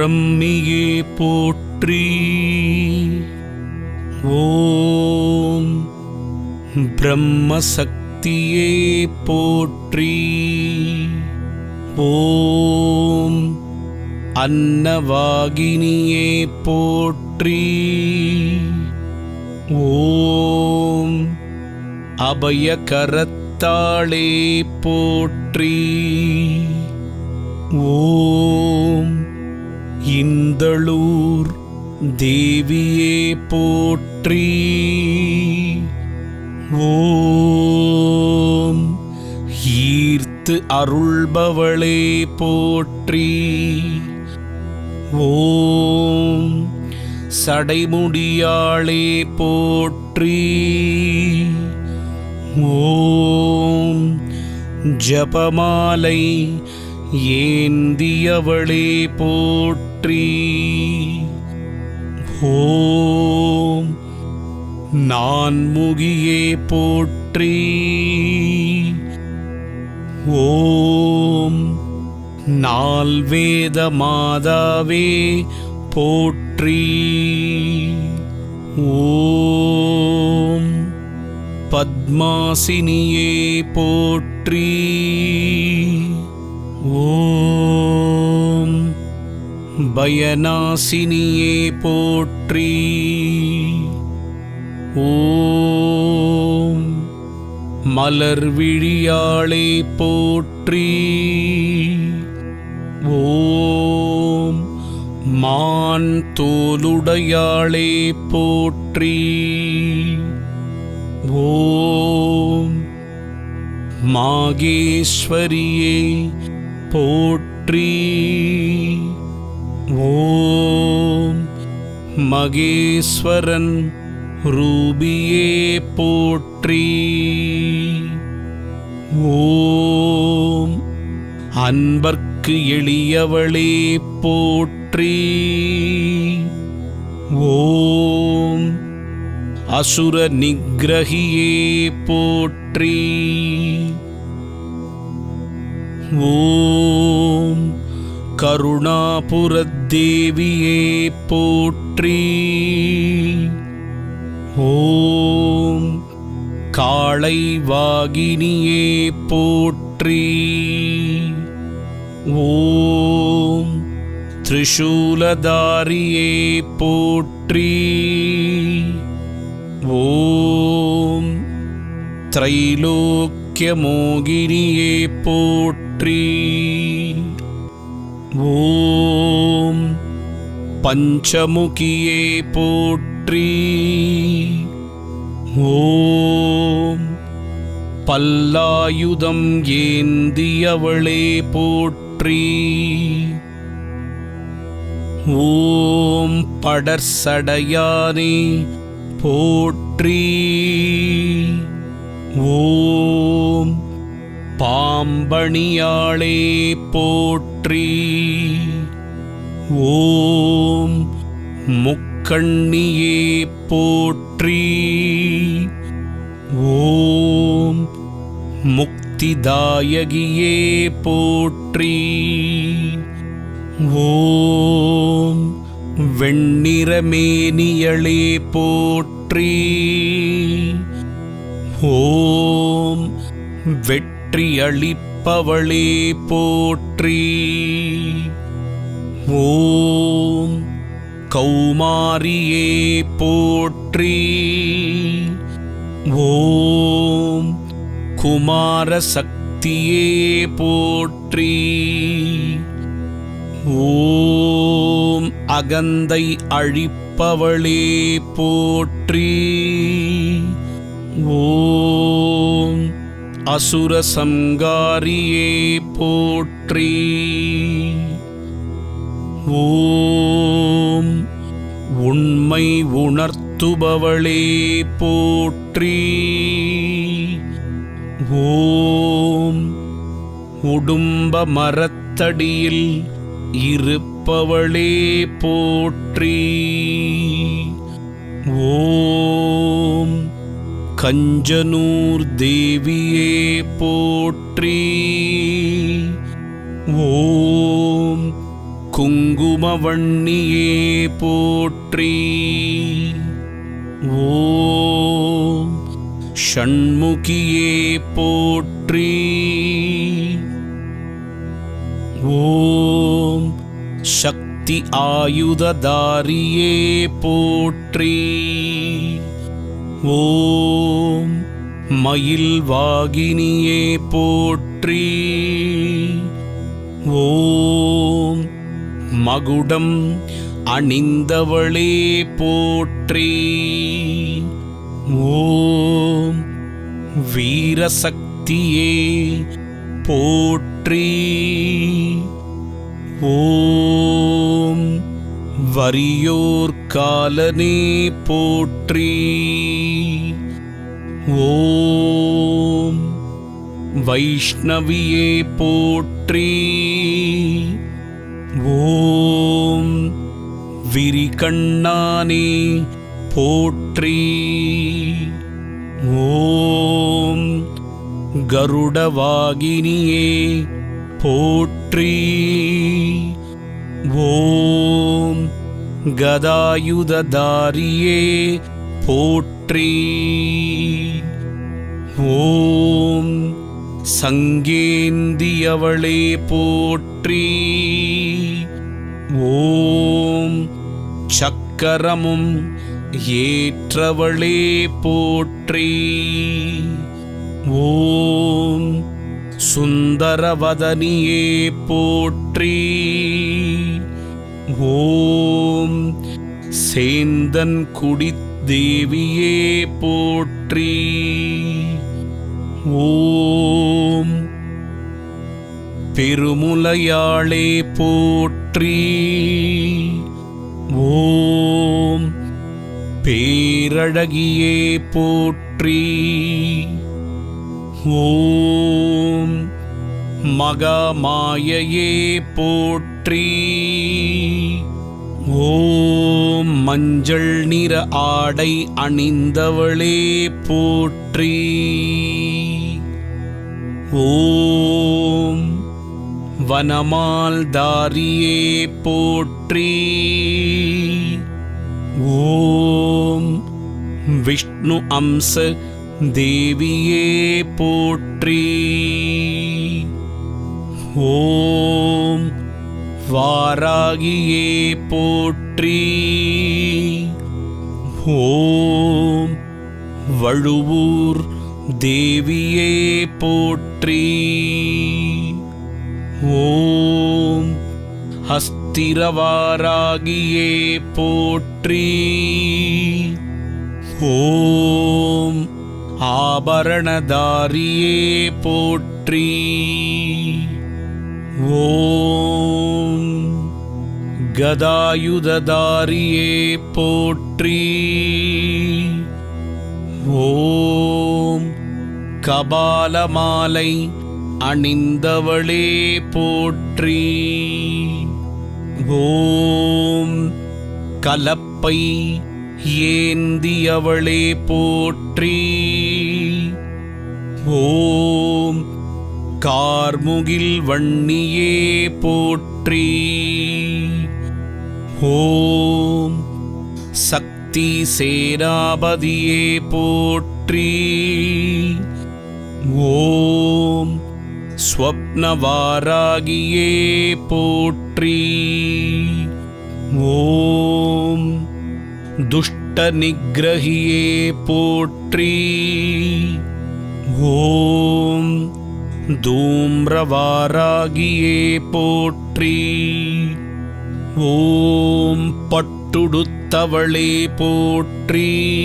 பிரம்மியே போற்றி. ஓம் பிரம்மசக்தியே போற்றி. ஓம் அன்னவாகினியே போற்றி. ஓம் அபயகரத்தாளே போற்றி. ஓம் இந்தளூர் தேவியே போற்றி. ஓம். ஈர்த்து அருள்பவளே போற்றி. ஓம். சடைமுடியாளே போற்றி. ஓம். ஜபமாலை ஏந்தியவளே போற்றி. ஓம். நான்முகியே போற்றி. ஓம். நால்வேத மாதாவே போற்றி. ஓம். பத்மாசினியே போற்றி. ஓம். பயநாசினியே போற்றி. ஓம் மலர் விழியாளே போற்றி. ஓம் மான் தோலுடையாளே போற்றி. ஓம் மாகேஸ்வரியே போற்றி. ஓம் மகேஸ்வரன் ரூபியே போற்றி. ஓம் அன்பர்க்கு எளியவளே போற்றி. ஓம் அசுர நிகிரகியே போற்றி. ஓம் கருணாபுரத்தேவியே போற்றி. ஓம் காளை வாகினியே போற்றி. ஓம் திரிசூலதாரியே போற்றி. ஓம் திரைலோக்கியமோகினியே போற்றி. ஓம் பஞ்சமுகியே போற்றி. ஓம் பல்லாயுதம் ஏந்தியவளே போற்றி. ஓம் படர்சடையானே போற்றி. ஓம் பாம்பணியாளே போற்றி. ஓம் முக்கண்ணியே போற்றி. ஓம் முக்திதாயகியே போற்றி. ஓம் வெண்ணிறமேனியளே போற்றி. ஓம் வெற்றியளிப்பவளே போற்றி. ஓம் கௌமாரியே போற்றி. ஓம் குமாரசக்தியே போற்றி. ஓம் அகந்தை அழிப்பவளே போற்றி. ஓம் அசுரசங்காரியே போற்றி. ஓம் உண்மை உணர்த்துபவளே போற்றி. ஓம் உடும்ப மரத்தடியில் இருப்பவளே போற்றி. ஓம் கஞ்சனூர் தேவியே போற்றி. ஓம் குங்குமவண்ணியே போற்றி. ஓம் ஷண்முகியே போற்றி. ஓம் சக்தி ஆயுததாரியே போற்றி. ஓம் மயில் வாகினியே போற்றி. ஓம் மகுடம் அணிந்தவளே போற்றி. ஓம் வீரசக்தியே போற்றி. ஓம் வரியோர் காலனே போற்றி. ஓம் வைஷ்ணவியே போற்றி. ஓம் விரிகண்ணானே போற்றி. ஓம் கருடவாகினியே போற்றி. ஓம் கதாயுததாரியே போற்றி. ஓம் சங்கேந்தியவளே போற்றி. ஓம் சக்கரமும் ஏற்றவளே போற்றி. ஓம் சுந்தரவதனியே போற்றி. ஓம் சேந்தன் குடி தேவியே போற்றி. ஓம் பெருமுலையாளே போற்றி. ஓம் பேரழகியே போற்றி. ஓம் மகமாயையே போற்றி. ஓம் மஞ்சள் நிற ஆடை அணிந்தவளே போற்றி. ஓம் வனமால் தாரியே போற்றி. ஓம் விஷ்ணு அம்ச தேவியே போற்றி. ஓம் வாராகியே போற்றி. ஓம் வழுவூர் தேவியே போற்றி. ஓம் அஸ்திரவாராகியே போற்றி. ஓம் ஆபரணதாரியே போற்றி. ஓம் கதாயுததாரியே போற்றி. ஓம் கபாலமாலை அணிந்தவளே போற்றி. ஓம் கலப்பை ஏந்தி அவளே போற்றி. ஓம் கார்முகில் வன்னியே போற்றி. ஓம் சக்தி சேனாபதியே போற்றி. ஓம் ஸ்வப்னவாராகியே போற்றி. ஓம் துஷ்ட நிகிரகியே போற்றி. ஓம் தூம்ரவாராகியே போற்றி. ஓம் பட்டுடுத்தவளே போற்றி.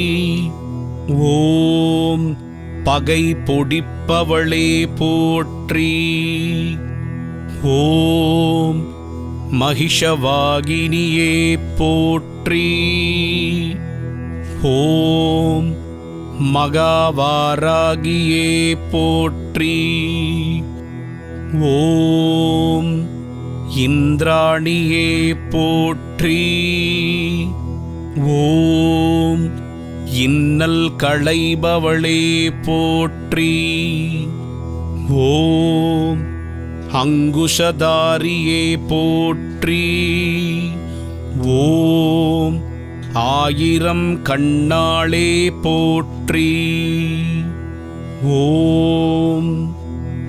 ஓம் பகை பொடிப்பவளே போற்றி. ஓம் மகிஷவாகினியே போற்றி. ஓம் மகாவாராகியே போற்றி. ஓம் இந்திராணியே போற்றி. ஓம் இன்னல் களைபவளே போற்றி. ஓம் அங்குஷதாரியே போற்றி. ஓம் ஆயிரம் கண்ணாளே போற்றி. ஓம்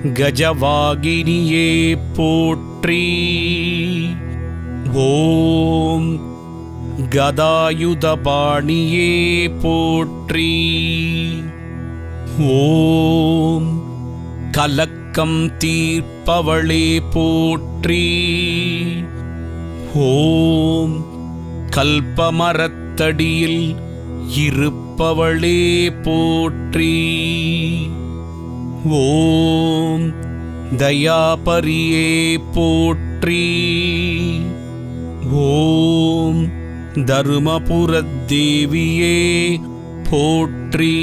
கஜவாகினியே போற்றி. ஓம் கதாயுதபாணியே போற்றி. ஓம் கலக் கலக்கம் தீர்ப்பவளே போற்றி. ஓம் கல்பமரத்தடியில் இருப்பவளே போற்றி. ஓம் தயாபரியே போற்றி. ஓம் தருமபுரத்தேவியே போற்றி.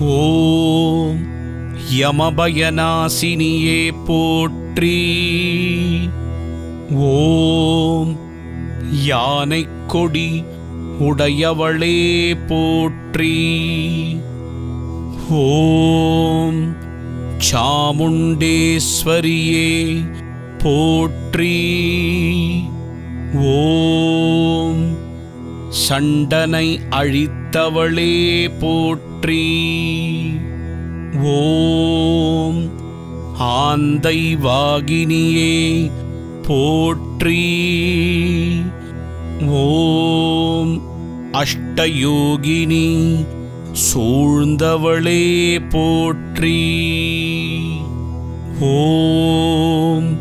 ஓம் யமபயநாசினியே போற்றி. ஓம் யானை கொடி உடையவளே போற்றி. ஓம் சாமுண்டேஸ்வரியே போற்றி. ஓம் சண்டனை அழித்தவளே போற்றி. ஓம். ஆந்தை வாகினியே போற்றி. ஓம். அஷ்டயோகினி சூழ்ந்தவளே போற்றி. ஓம்.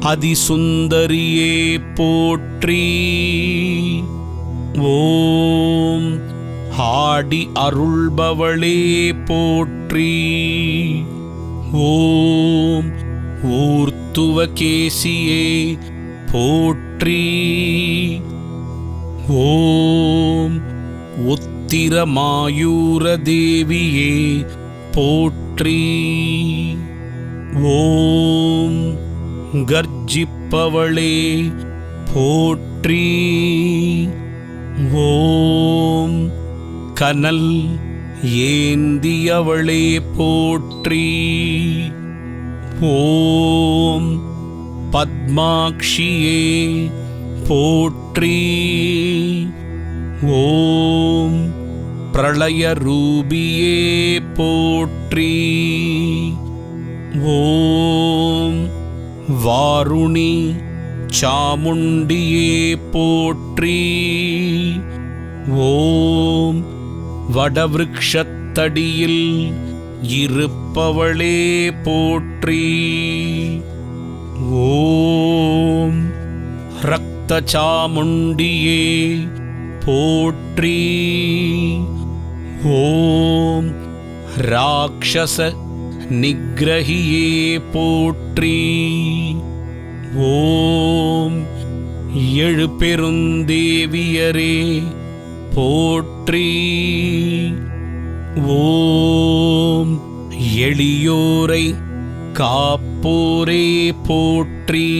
அதிசுந்தரியே போற்றி. ஓம். ஆடி அருள்பவளே போற்றி. ஓம் ஊர்த்துவகேசியே போற்றி. ஓம் உத்திரமாயூர தேவியே போற்றி. ஓம் கர்ஜிப்பவளே போற்றி. ஓம் கனல் ஏந்தி அவளே போற்றி. ஓம் பத்மாட்சியே போற்றி. ஓம் பிரளய ரூபியே போற்றி. ஓம் வாருணி சாமுண்டியே போற்றி. ஓம் வடவிருஷத்தடியில் இருப்பவளே போற்றி. ஓம் ரக்த சாமுண்டியே போற்றி. ஓம் ராட்சச நிகிரகியே போற்றி. ஓம் எழுபெருந்தேவியரே போற்றி. ஓம் எளியோரை காப்போரே போற்றி.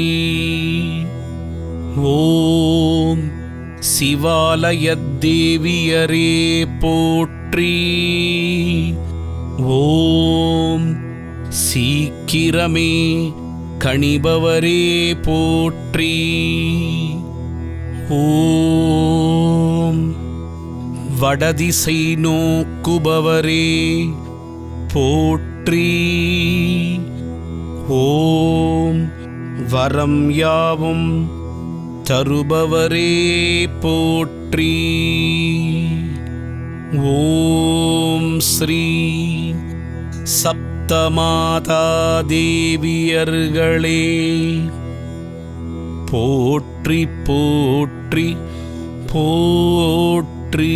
ஓம் சிவாலயத் தேவியரே போற்றி. ஓம் சீக்கிரமே கணிபவரே போற்றி. ஓம் வடதிசை நோக்குபவரே போற்றி. ஓம் வரம் யாவும் தருபவரே போற்றி. ஓம் ஸ்ரீ சப்தமாதா தேவியர்களே போற்றி போற்றி போற்றி. போற்றி